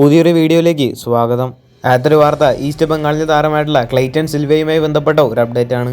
പുതിയൊരു വീഡിയോയിലേക്ക് സ്വാഗതം. ആദ്യത്തെ വാർത്ത ഈസ്റ്റ് ബംഗാളിലെ താരമായിട്ടുള്ള ക്ലൈറ്റൻ സിൽവയുമായി ബന്ധപ്പെട്ട ഒരു അപ്ഡേറ്റ് ആണ്.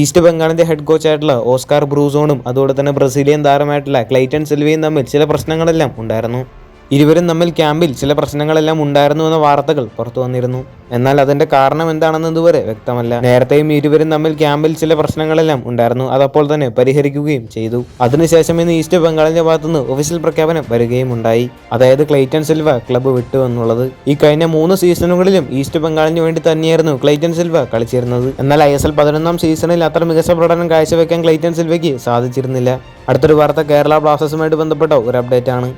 ഈസ്റ്റ് ബംഗാളിന്റെ ഹെഡ് കോച്ചായിട്ടുള്ള ഓസ്കാർ ബ്രൂസോണും അതുപോലെ തന്നെ ബ്രസീലിയൻ താരമായിട്ടുള്ള ക്ലൈറ്റൻ സിൽവയും തമ്മിൽ ചില പ്രശ്നങ്ങളെല്ലാം ഉണ്ടായിരുന്നു. ഇരുവരും തമ്മിൽ ക്യാമ്പിൽ ചില പ്രശ്നങ്ങളെല്ലാം ഉണ്ടായിരുന്നു എന്ന വാർത്തകൾ പുറത്തു വന്നിരുന്നു. എന്നാൽ അതിന്റെ കാരണം എന്താണെന്ന് ഇതുവരെ വ്യക്തമല്ല. നേരത്തെയും ഇരുവരും തമ്മിൽ ക്യാമ്പിൽ ചില പ്രശ്നങ്ങളെല്ലാം ഉണ്ടായിരുന്നു. അതപ്പോൾ തന്നെ പരിഹരിക്കുകയും ചെയ്തു. അതിനുശേഷം ഇന്ന് ഈസ്റ്റ് ബംഗാളിന്റെ ഭാഗത്തുനിന്ന് ഒഫീഷ്യൽ പ്രഖ്യാപനം വരികയും ഉണ്ടായി. അതായത് ക്ലൈറ്റൺ സിൽവ ക്ലബ്ബ് വിട്ടു എന്നുള്ളത്. ഈ കഴിഞ്ഞ മൂന്ന് സീസണുകളിലും ഈസ്റ്റ് ബംഗാളിന് വേണ്ടി തന്നെയായിരുന്നു ക്ലൈറ്റൺ സിൽവ കളിച്ചിരുന്നത്. എന്നാൽ ഐ എസ് എൽ പതിനൊന്നാം സീസണിൽ അത്ര മികച്ച പ്രകടനം കാഴ്ചവെക്കാൻ ക്ലൈറ്റൺ സിൽവയ്ക്ക് സാധിച്ചിരുന്നില്ല. അടുത്തൊരു വാർത്ത കേരള ബ്ലാസ്റ്റേഴ്സുമായിട്ട് ബന്ധപ്പെട്ട ഒരു അപ്ഡേറ്റ് ആണ്.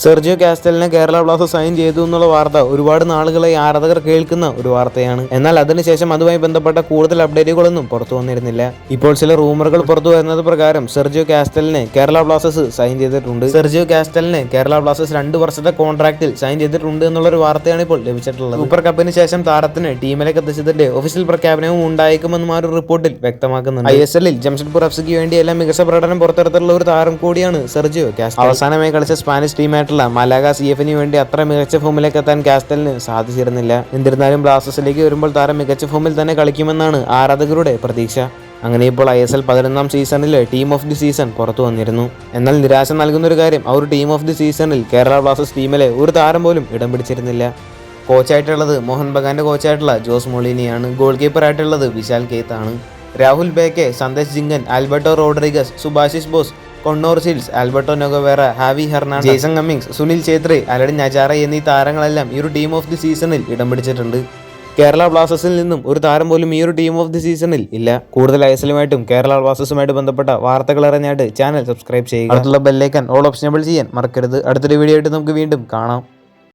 സെർജിയോ കാസ്റ്റലിനെ കേരള ബ്ലാസ്റ്റേഴ്സ് സൈൻ ചെയ്തു എന്നുള്ള വാർത്ത ഒരുപാട് നാളുകളായി ആരാധകർ കേൾക്കുന്ന ഒരു വാർത്തയാണ്. എന്നാൽ അതിനുശേഷം അതുമായി ബന്ധപ്പെട്ട കൂടുതൽ അപ്ഡേറ്റുകളൊന്നും പുറത്തു വന്നിരുന്നില്ല. ഇപ്പോൾ ചില റൂമറുകൾ പുറത്തു വരുന്നത് പ്രകാരം സെർജിയോ കാസ്റ്റലിനെ കേരള ബ്ലാസ്റ്റേഴ്സ് സൈൻ ചെയ്തിട്ടുണ്ട്. സെർജിയോ കാസ്റ്റലിനെ കേരള ബ്ലാസ്റ്റേഴ്സ് രണ്ട് വർഷത്തെ കോൺട്രാക്റ്റിൽ സൈൻ ചെയ്തിട്ടുണ്ട് എന്നുള്ള ഒരു വാർത്തയാണ് ഇപ്പോൾ ലഭിച്ചിട്ടുള്ളത്. സൂപ്പർ കപ്പിന് ശേഷം താരത്തിന് ടീമിലേക്ക് എത്തിച്ചതിന്റെ ഒഫീഷ്യൽ പ്രഖ്യാപനവും ഉണ്ടായേക്കുമെന്നും ആ ഒരു റിപ്പോർട്ടിൽ വ്യക്തമാക്കുന്നുണ്ട്. ഐ എസ് എല്ലിൽ ജംഷഡ്പൂർ എഫ്സിക്ക് വേണ്ടി എല്ലാം മികച്ച പ്രകടനം പുറത്തെടുത്തിട്ടുള്ള ഒരു താരം കൂടിയാണ് സെർജിയോ കാസ്റ്റൽ. അവസാനമായി കളിച്ച സ്പാനിഷ് ടീമായിട്ടുള്ള മലാഗ സി എഫിന് വേണ്ടി അത്ര മികച്ച ഫോമിലേക്ക് എത്താൻ കാസ്റ്റലിന് സാധിച്ചിരുന്നില്ല. എന്നിരുന്നാലും ബ്ലാസ്റ്റേഴ്സിലേക്ക് വരുമ്പോൾ താരം മികച്ച ഫോമിൽ തന്നെ കളിക്കുമെന്നാണ് ആരാധകരുടെ പ്രതീക്ഷ. അങ്ങനെ ഇപ്പോൾ ഐ എസ് എൽ പതിനൊന്നാം സീസണിൽ ടീം ഓഫ് ദി സീസൺ പുറത്തു വന്നിരുന്നു. എന്നാൽ നിരാശ നൽകുന്ന ഒരു കാര്യം ആ ഒരു ടീം ഓഫ് ദി സീസണിൽ കേരള ബ്ലാസ്റ്റേഴ്സ് ടീമിലെ ഒരു താരം പോലും ഇടം പിടിച്ചിരുന്നില്ല. കോച്ചായിട്ടുള്ളത് മോഹൻ ബഗാന്റെ കോച്ചായിട്ടുള്ള ജോസ് മൊളീനിയാണ്. ഗോൾ കീപ്പറായിട്ടുള്ളത് വിശാൽ കേത്ത് ആണ് Rahul Bheke Sandesh Jhingan Alberto Rodriguez Subhasish Bose Connor Shields Alberto Noguera Javi Hernandez Jason Cummings Sunil Chhetri Alaaeddine Ajaraie എന്നീ താരങ്ങളെല്ലാം ഈ ഒരു ടീം ഓഫ് ദി സീസണിൽ ഇടം പിടിച്ചിട്ടുണ്ട്. കേരള ബ്ലാസ്റ്റേഴ്സിൽ നിന്നും ഒരു താരം പോലും ഈ ഒരു ടീം ഓഫ് ദി സീസണിൽ ഇല്ല. കൂടുതൽ ഐസലുമായിട്ടും കേരള ബ്ലാസ്റ്റേഴ്സുമായിട്ട് ബന്ധപ്പെട്ട വാർത്തകൾ അറിഞ്ഞായിട്ട് ചാനൽ സബ്സ്ക്രൈബ് ചെയ്യുക. അടുത്തുള്ള ബെല്ലൈക്കൻ ഓൾ ഓപ്ഷനബിൾ ചെയ്യാൻ മറക്കരുത്. അടുത്തൊരു വീഡിയോ ആയിട്ട് നമുക്ക് വീണ്ടും കാണാം.